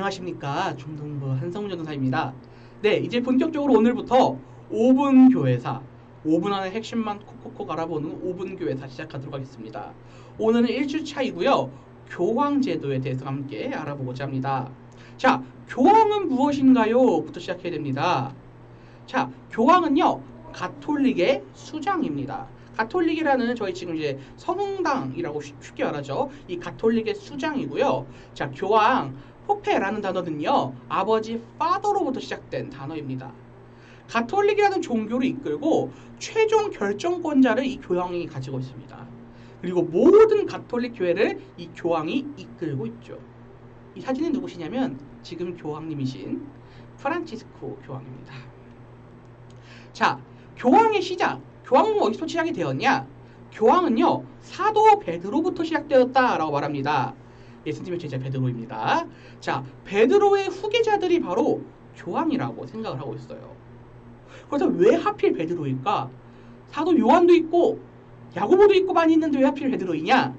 안녕하십니까 중동부 한성훈 전도사입니다. 네 이제 본격적으로 오늘부터 5분 교회사 5분 안에 핵심만 콕콕콕 알아보는 5분 교회사 시작하도록 하겠습니다. 오늘은 1주차이고요. 교황 제도에 대해서 함께 알아보고자 합니다. 자 교황은 무엇인가요? 부터 시작해야 됩니다. 자 교황은요 가톨릭의 수장입니다. 가톨릭이라는 저희 지금 이제 선홍당이라고 쉽- 쉽게 말하죠. 이 가톨릭의 수장이고요. 자, 교황, 포페라는 단어는요. 아버지 파더로부터 시작된 단어입니다. 가톨릭이라는 종교를 이끌고 최종 결정권자를 이 교황이 가지고 있습니다. 그리고 모든 가톨릭 교회를 이 교황이 이끌고 있죠. 이 사진은 누구시냐면 지금 교황님이신 프란치스코 교황입니다. 자, 교황의 시작. 교황은 어디서 시작이 되었냐? 교황은요 사도 베드로부터 시작되었다라고 말합니다. 예수님의 제자 베드로입니다. 자, 베드로의 후계자들이 바로 교황이라고 생각을 하고 있어요. 그래서 왜 하필 베드로일까? 사도 요한도 있고 야고보도 있고 많이 있는데 왜 하필 베드로이냐?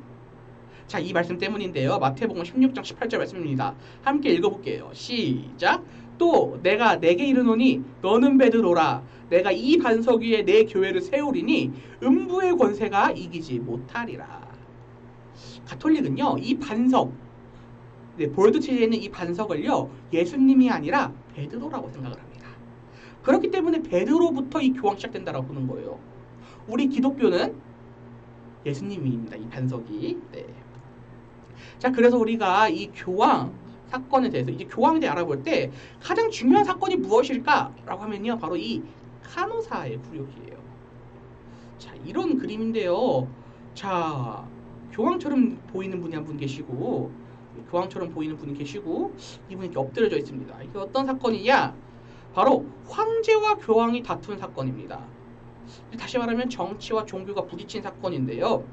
자, 이 말씀 때문인데요. 마태복음 16장 18절 말씀입니다. 함께 읽어볼게요. 시작. 또 내가 내게 이르노니 너는 베드로라. 내가 이 반석 위에 내 교회를 세우리니 음부의 권세가 이기지 못하리라. 가톨릭은요, 이 반석, 네, 볼드체에 있는 이 반석을요, 예수님이 아니라 베드로라고 생각을 합니다. 그렇기 때문에 베드로부터 이 교황 시작된다라고 보는 거예요. 우리 기독교는 예수님입니다. 이 반석이. 네. 자, 그래서 우리가 이 교황 사건에 대해서 이제 교황에 대해 알아볼 때 가장 중요한 사건이 무엇일까라고 하면요, 바로 이 카노사의 굴욕이에요. 자, 이런 그림인데요. 자, 교황처럼 보이는 분이 한 분 계시고 교황처럼 보이는 분이 계시고 이분이 이렇게 엎드려져 있습니다. 이게 어떤 사건이냐? 바로 황제와 교황이 다툰 사건입니다. 다시 말하면 정치와 종교가 부딪힌 사건인데요.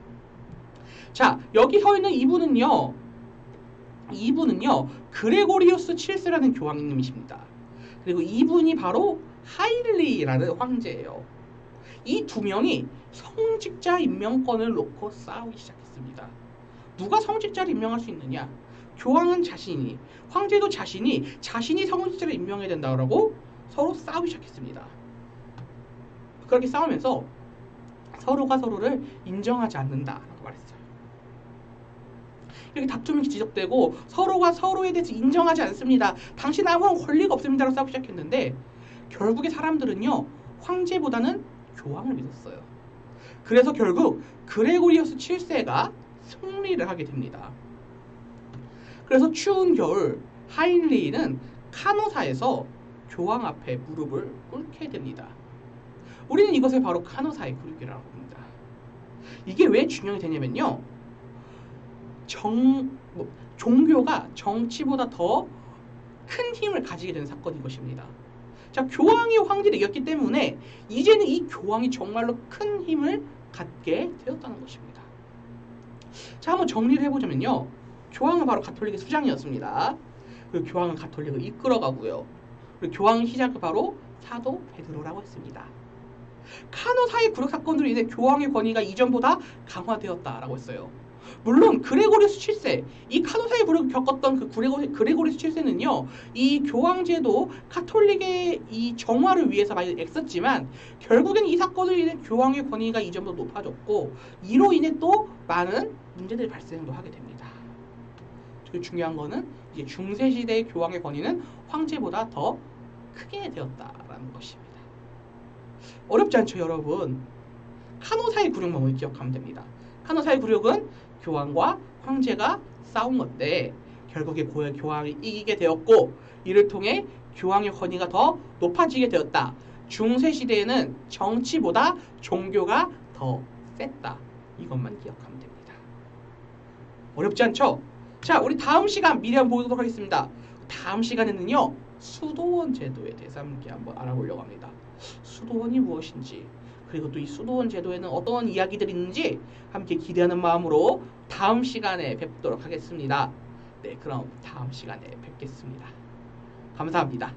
자, 여기 서 있는 이분은요. 이분은요. 그레고리우스 7세라는 교황님이십니다. 그리고 이분이 바로 하일리라는 황제예요. 이 두 명이 성직자 임명권을 놓고 싸우기 시작했습니다. 누가 성직자를 임명할 수 있느냐? 교황은 자신이, 황제도 자신이 자신이 성직자를 임명해야 된다고 서로 싸우기 시작했습니다. 그렇게 싸우면서 서로가 서로를 인정하지 않는다라고 말했어요. 이렇게 다툼이 지적되고 서로가 서로에 대해서 인정하지 않습니다. 당신 아무런 권리가 없습니다라고 싸우기 시작했는데 결국에 사람들은요 황제보다는 교황을 믿었어요. 그래서 결국 그레고리우스 7세가 승리를 하게 됩니다. 그래서 추운 겨울 하인리는 카노사에서 교황 앞에 무릎을 꿇게 됩니다. 우리는 이것을 바로 카노사의 굴욕이라고 합니다. 이게 왜 중요하게 되냐면요. 정 뭐, 종교가 정치보다 더 큰 힘을 가지게 된 사건인 것입니다. 자, 교황이 황제를 이겼기 때문에 이제는 이 교황이 정말로 큰 힘을 갖게 되었다는 것입니다. 자, 한번 정리를 해보자면요. 교황은 바로 가톨릭의 수장이었습니다. 그 교황은 가톨릭을 이끌어가고요. 그리고 교황의 시작은 바로 사도 베드로라고 했습니다. 카노사의 굴욕 사건으로 인해 교황의 권위가 이전보다 강화되었다라고 했어요. 물론 그레고리스 7세 이 카노사의 굴욕을 겪었던 그 그레고리, 그레고리스 7세는요 이 교황제도 카톨릭의 이 정화를 위해서 많이 애썼지만 결국엔 이 사건으로 인해 교황의 권위가 이전보다 높아졌고 이로 인해 또 많은 문제들이 발생도 하게 됩니다. 그 중요한 거는 이제 중세 시대의 교황의 권위는 황제보다 더 크게 되었다라는 것입니다. 어렵지 않죠, 여러분? 카노사의 우리 기억하면 됩니다. 카노사의 굴욕은 교황과 황제가 싸운 건데 결국에 고- 교황이 이기게 되었고 이를 통해 교황의 권위가 더 높아지게 되었다. 중세 시대에는 정치보다 종교가 더 셌다. 이것만 기억하면 됩니다. 어렵지 않죠? 자, 우리 다음 시간 미리 한번 보도록 하겠습니다. 다음 시간에는요 수도원 제도에 대해서 함께 한번 알아보려고 합니다. 수도원이 무엇인지 그리고 또 이 수도원 제도에는 어떤 이야기들이 있는지 함께 기대하는 마음으로 다음 시간에 뵙도록 하겠습니다. 네, 그럼 다음 시간에 뵙겠습니다. 감사합니다.